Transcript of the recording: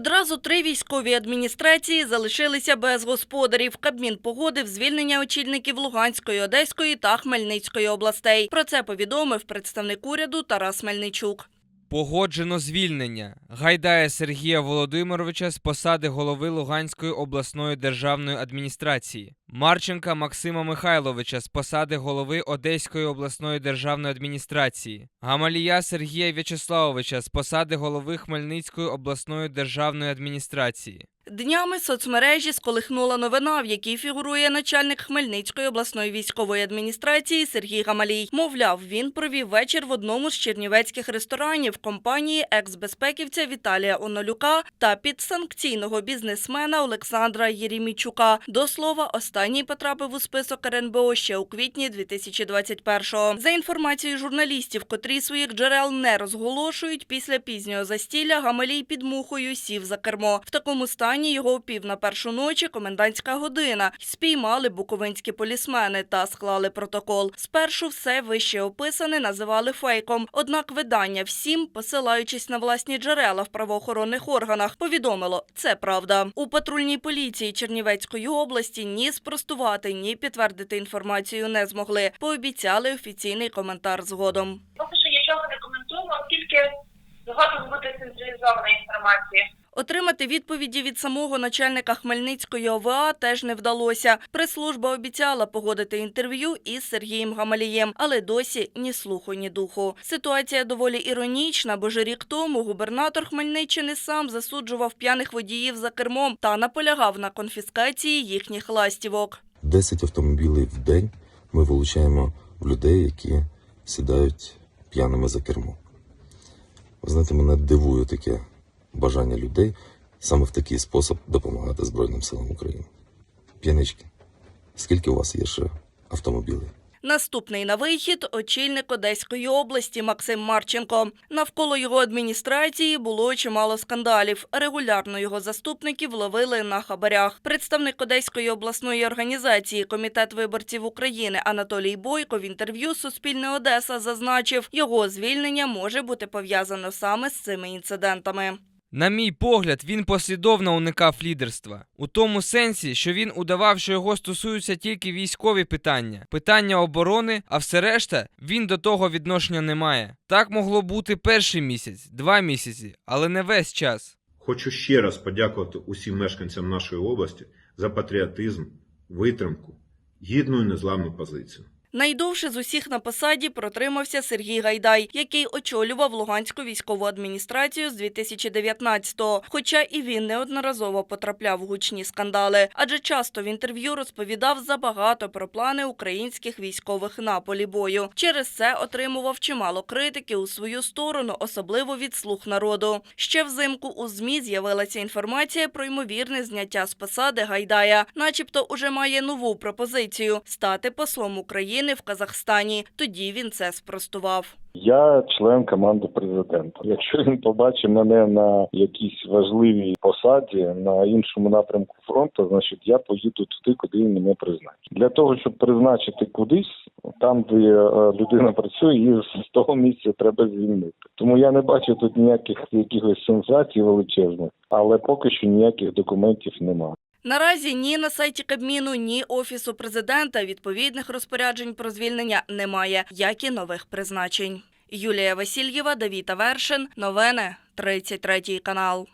Одразу три військові адміністрації залишилися без господарів. Кабмін погодив звільнення очільників Луганської, Одеської та Хмельницької областей. Про це повідомив представник уряду Тарас Мельничук. Погоджено звільнення. Гайдая Сергія Володимировича з посади голови Луганської обласної державної адміністрації, Марченка Максима Михайловича з посади голови Одеської обласної державної адміністрації, Гамалія Сергія В'ячеславовича з посади голови Хмельницької обласної державної адміністрації. Днями соцмережі сколихнула новина, в якій фігурує начальник Хмельницької обласної військової адміністрації Сергій Гамалій. Мовляв, він провів вечір в одному з чернівецьких ресторанів компанії екс-безпеківця Віталія Онолюка та підсанкційного бізнесмена Олександра Єрімійчука. До слова, останній потрапив у список РНБО ще у квітні 2021-го. За інформацією журналістів, котрі своїх джерел не розголошують, після пізнього застілля Гамалій під мухою сів за кермо. В такому стані його о пів на першу ночі комендантська година. Спіймали буковинські полісмени та склали протокол. Спершу все вище описане називали фейком. Однак видання всім, посилаючись на власні джерела в правоохоронних органах, повідомило це правда. У патрульній поліції Чернівецької області ні спростувати, ні підтвердити інформацію не змогли. Пообіцяли офіційний коментар згодом. Поки що нічого не коментуємо, оскільки згодом буде централізована інформація. Отримати відповіді від самого начальника Хмельницької ОВА теж не вдалося. Прес-служба обіцяла погодити інтерв'ю із Сергієм Гамалієм, але досі ні слуху, ні духу. Ситуація доволі іронічна, бо ж рік тому губернатор Хмельниччини сам засуджував п'яних водіїв за кермом та наполягав на конфіскації їхніх ластівок. 10 автомобілів в день ми вилучаємо в людей, які сідають п'яними за кермо. Ви знаєте, мене дивує таке бажання людей саме в такий спосіб допомагати Збройним силам України. П'янички, скільки у вас є ще автомобілів? Наступний на вихід – очільник Одеської області Максим Марченко. Навколо його адміністрації було чимало скандалів. Регулярно його заступників ловили на хабарях. Представник Одеської обласної організації Комітет виборців України Анатолій Бойко в інтерв'ю Суспільне Одеса зазначив, його звільнення може бути пов'язано саме з цими інцидентами. На мій погляд, він послідовно уникав лідерства у тому сенсі, що він удавав, що його стосуються тільки військові питання, питання оборони, а все решта він до того відношення не має. Так могло бути перший місяць, два місяці, але не весь час. Хочу ще раз подякувати усім мешканцям нашої області за патріотизм, витримку, гідну і незламну позицію. Найдовше з усіх на посаді протримався Сергій Гайдай, який очолював Луганську військову адміністрацію з 2019-го. Хоча і він неодноразово потрапляв у гучні скандали, адже часто в інтерв'ю розповідав забагато про плани українських військових на полі бою. Через це отримував чимало критики у свою сторону, особливо від слуг народу. Ще взимку у змі з'явилася інформація про ймовірне зняття з посади Гайдая, начебто уже має нову пропозицію стати послом України в Казахстані. Тоді він це спростував. Я член команди президента. Якщо він побачить мене на якійсь важливій посаді на іншому напрямку фронту, значить я поїду туди, куди він мене призначить. Для того щоб призначити кудись, там де е, людина працює, її з того місця треба звільнити. Тому я не бачу тут ніяких якихось сенсацій величезних, але поки що ніяких документів немає. Наразі ні на сайті Кабміну, ні Офісу президента відповідних розпоряджень про звільнення немає, як і нових призначень. Юлія Васильєва, Давіта Вершин. Новини 33 канал.